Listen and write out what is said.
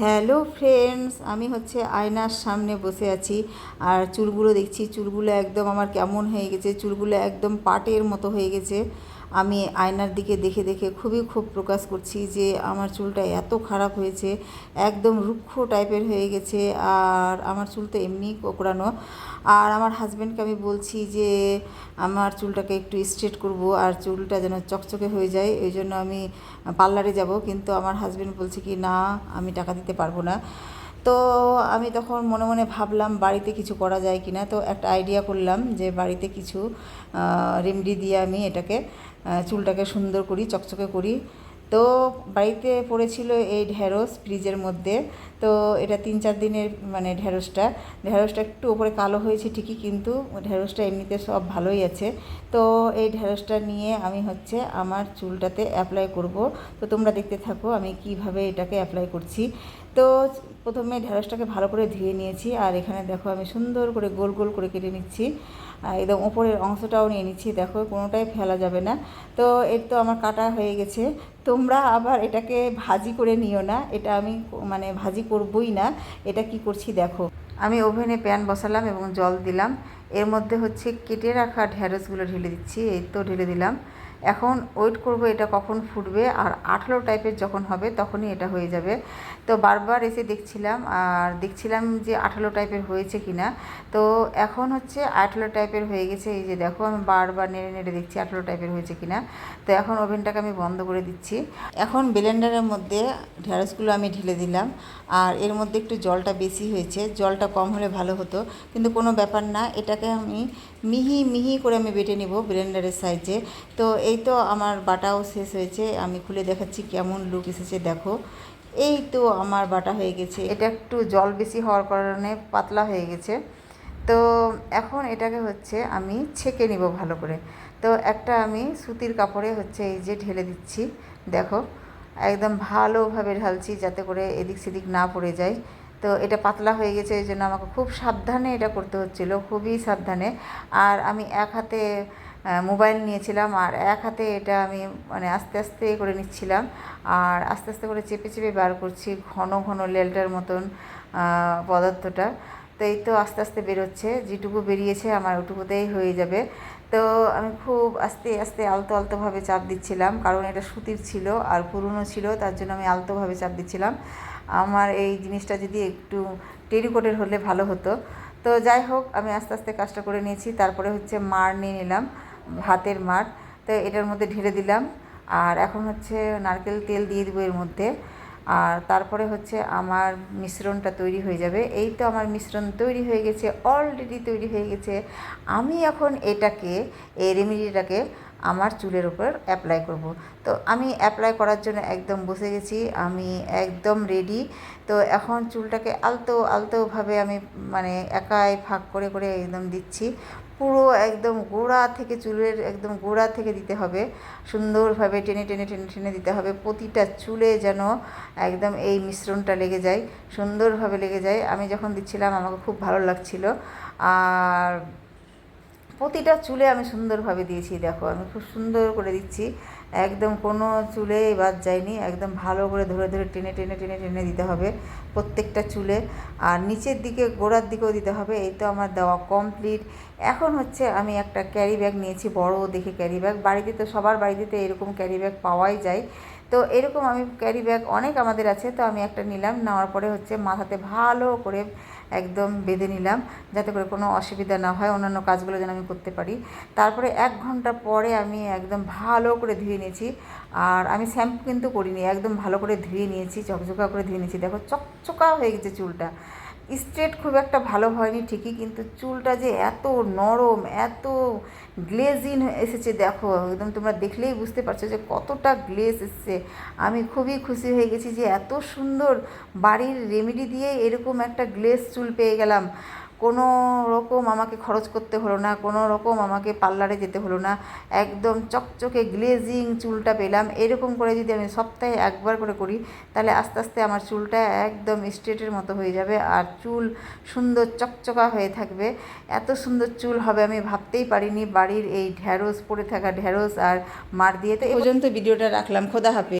Hello friends, আমি হচ্ছে আয়নার সামনে বসে আছি আর চুলগুলো দেখছি, চুলগুলো একদম আমার কেমন হয়ে গেছে, চুলগুলো একদম পাটের মতো হয়ে গেছে। আমি আয়নার দিকে দেখে দেখে খুবই খুব প্রকাশ করছি যে আমার চুলটা এত খারাপ হয়েছে, একদম রুক্ষ টাইপের হয়ে গেছে আর আমার চুল তো এমনি কোকড়ানো। আর আমার হাজব্যান্ডকে আমি বলছি যে আমার চুলটাকে একটু স্ট্রেট করব আর চুলটা যেন চকচকে হয়ে যায়, এই জন্য আমি পার্লারে যাব। কিন্তু আমার হাজব্যান্ড বলছে কি, না, আমি টাকা দিতে পারব না। তো আমি তখন মনে মনে ভাবলাম, বাড়িতে কিছু করা যায় কি না তো একটা আইডিয়া করলাম যে বাড়িতে কিছু রেমেডি দিয়ে আমি এটাকে চুলটাকে সুন্দর করি, চকচকে করি। তো বাড়িতে পড়েছিল এই ঢ্যাঁড়স ফ্রিজের মধ্যে। তো এটা তিন চার দিনের মানে ঢ্যাঁড়সটা ঢ্যাঁড়সটা একটু ওপরে কালো হয়েছে ঠিকই, কিন্তু ঢ্যাঁড়সটা এমনিতে সব ভালোই আছে। তো এই ঢ্যাঁড়সটা নিয়ে আমি হচ্ছে আমার চুলটাতে অ্যাপ্লাই করব। তো তোমরা দেখতে থাকো আমি কীভাবে এটাকে অ্যাপ্লাই করছি। তো প্রথমে ঢেঁড়সটাকে ভালো করে ধুয়ে নিয়েছি, আর এখানে দেখো আমি সুন্দর করে গোল গোল করে কেটে নিচ্ছি। একদম ওপরের অংশটাও নিয়ে নিচ্ছি, দেখো কোনোটাই ফেলা যাবে না। তো এর তো আমার কাটা হয়ে গেছে। তোমরা আবার এটাকে ভাজি করে নিও না, এটা আমি মানে ভাজি করবই না, এটা কি করছি দেখো। আমি ওভেনে প্যান বসালাম এবং জল দিলাম। এর মধ্যে হচ্ছে কেটে রাখা ঢ্যাঁড়সগুলো ঢেলে দিচ্ছি, এই তো ঢেলে দিলাম। এখন ওয়েট করব এটা কখন ফুটবে, আর আঠালো টাইপের যখন হবে তখনই এটা হয়ে যাবে। তো বারবার এসে দেখছিলাম, আর দেখছিলাম যে আঠালো টাইপের হয়েছে কি না তো এখন হচ্ছে আঠালো টাইপের হয়ে গেছে, এই যে দেখো আমি বারবার নেড়ে নেড়ে দেখছি আঠালো টাইপের হয়েছে কি না তো এখন ওভেনটাকে আমি বন্ধ করে দিচ্ছি। এখন ব্লেন্ডারের মধ্যে ঢ্যাঁড়সগুলো আমি ঢেলে দিলাম, আর এর মধ্যে একটু জলটা বেশি হয়েছে। জলটা কম হলে ভালো হতো, কিন্তু কোনো ব্যাপার না এটাকে আমি মিহি মিহি করে আমি বেটে নেব ব্লেন্ডারের সাইজে। তো এই তো আমার বাটাও শেষ হয়েছে। আমি খুলে দেখাচ্ছি কেমন লুক এসেছে, দেখো। এই তো আমার বাটা হয়ে গেছে। এটা একটু জল বেশি হওয়ার কারণে পাতলা হয়ে গেছে। তো এখন এটাকে হচ্ছে আমি ছেঁকে নিব ভালো করে। তো একটা আমি সুতির কাপড়ে হচ্ছে এই যে ঢেলে দিচ্ছি, দেখো। একদম ভালোভাবে ঢালছি যাতে করে এদিক সেদিক না পড়ে যায়। তো এটা পাতলা হয়ে গেছে, এই জন্য আমাকে খুব সাবধানে এটা করতে হচ্ছিল, খুবই সাবধানে। আর আমি এক হাতে মোবাইল নিয়েছিলাম, আর এক হাতে এটা আমি মানে আস্তে আস্তে করে নিচ্ছিলাম। আর আস্তে আস্তে করে চেপে চেপে বার করছি, ঘন ঘন লেলটার মতন পদার্থটা। তো এই তো আস্তে আস্তে বেরোচ্ছে, যেটুকু বেরিয়েছে আমার ওটুকুতেই হয়ে যাবে। তো আমি খুব আস্তে আস্তে আলতো আলতোভাবে চাপ দিচ্ছিলাম, কারণ এটা সুতির ছিল আর পুরনো ছিল, তার জন্য আমি আলতোভাবে চাপ দিচ্ছিলাম। আমার এই জিনিসটা যদি একটু টেরিকোটের হলে ভালো হতো। তো যাই হোক, আমি আস্তে আস্তে কাজটা করে নিয়েছি। তারপরে হচ্ছে মার নিয়ে নিলাম, ভাতের মার। তো এটার মধ্যে ঢেলে দিলাম। আর এখন হচ্ছে নারকেল তেল দিয়ে দিব এর মধ্যে। আর তারপরে হচ্ছে আমার মিশ্রণটা তৈরি হয়ে যাবে। এই তো আমার মিশ্রণ তৈরি হয়ে গেছে অলরেডি তৈরি হয়ে গেছে। আমি এখন এটাকে, এই রেমেডিটাকে আমার চুলের উপর অ্যাপ্লাই করব। তো আমি অ্যাপ্লাই করার জন্য একদম বসে গেছি, আমি একদম রেডি তো এখন চুলটাকে আলতো, আলতোভাবে আমি মানে একাই ফাঁক করে করে একদম দিচ্ছি। পুরো একদম গোড়া থেকে চুলের একদম গোড়া থেকে দিতে হবে। সুন্দরভাবে টেনে টেনে টেনে টেনে দিতে হবে। প্রতিটা চুলে যেন একদম এই মিশ্রণটা লেগে যায়, সুন্দরভাবে লেগে যায়। আমি যখন দিচ্ছিলাম, আমাকে খুব ভালো লাগছিল। আর প্রতিটা চুলে আমি সুন্দরভাবে দিয়েছি, দেখো। আমি খুব সুন্দর করে দিচ্ছি। একদম কোনো চুলে বাদ যায়নি, একদম ভালো করে ধরে ধরে টেনে টেনে টেনে টেনে দিতে হবে প্রত্যেকটা চুলে। আর নিচের দিকে, গোড়ার দিকেও দিতে হবে, এই তো আমার দেওয়া কমপ্লিট এখন হচ্ছে আমি একটা ক্যারি ব্যাগ নিয়েছি, বড় দেখে ক্যারি ব্যাগ বাড়িতে তো, সবার বাড়িতে এরকম ক্যারি ব্যাগ পাওয়াই যায়। তো এরকম আমি ক্যারি ব্যাগ অনেক আমাদের আছে, তো আমি একটা নিলাম, নেওয়ার পরে হচ্ছে মাথাতে ভালো করে একদম বেঁধে নিলাম, যাতে করে কোনো অসুবিধা না হয়, অন্যান্য কাজগুলো যেন আমি করতে পারি। তারপরে এক ঘণ্টা পরে আমি একদম ভালো করে ধুয়ে নিয়েছি, আর আমি শ্যাম্পু কিন্তু করিনি, একদম ভালো করে ধুয়ে নিয়েছি চকচকা করে ধুয়ে নিয়েছি। দেখো, চকচকা হয়ে গেছে চুলটা। স্ট্রেট খুব একটা ভালো হয়নি, ঠিকই, কিন্তু চুলটা যে এত নরম, এত গ্লেজিন এসেছে, দেখো, একদম তোমরা দেখলেই বুঝতে পারছ যে কতটা গ্লেজ এসছে। আমি খুবই খুশি হয়ে গেছি যে এত সুন্দর বাড়ির রেমেডি দিয়ে এরকম একটা গ্লেজ চুল পেয়ে গেলাম। কোনো রকম আমাকে খরচ করতে হলো না, কোনো রকম আমাকে পার্লারে যেতে হলো না। একদম চকচকে গ্লেজিং চুলটা পেলাম। এরকম করে যদি আমি সপ্তাহে একবার করে করি, তাহলে আস্তে আস্তে আমার চুলটা একদম স্ট্রেটের মতো হয়ে যাবে আর চুল সুন্দর চকচকা হয়ে থাকবে। এত সুন্দর চুল হবে আমি ভাবতেই পারিনি বাড়ির এই ঢ্যাঁড়স পড়ে থাকা ঢ্যাঁড়স আর মার দিয়ে। তো পর্যন্ত ভিডিওটা রাখলাম। খোদা হাফেজ।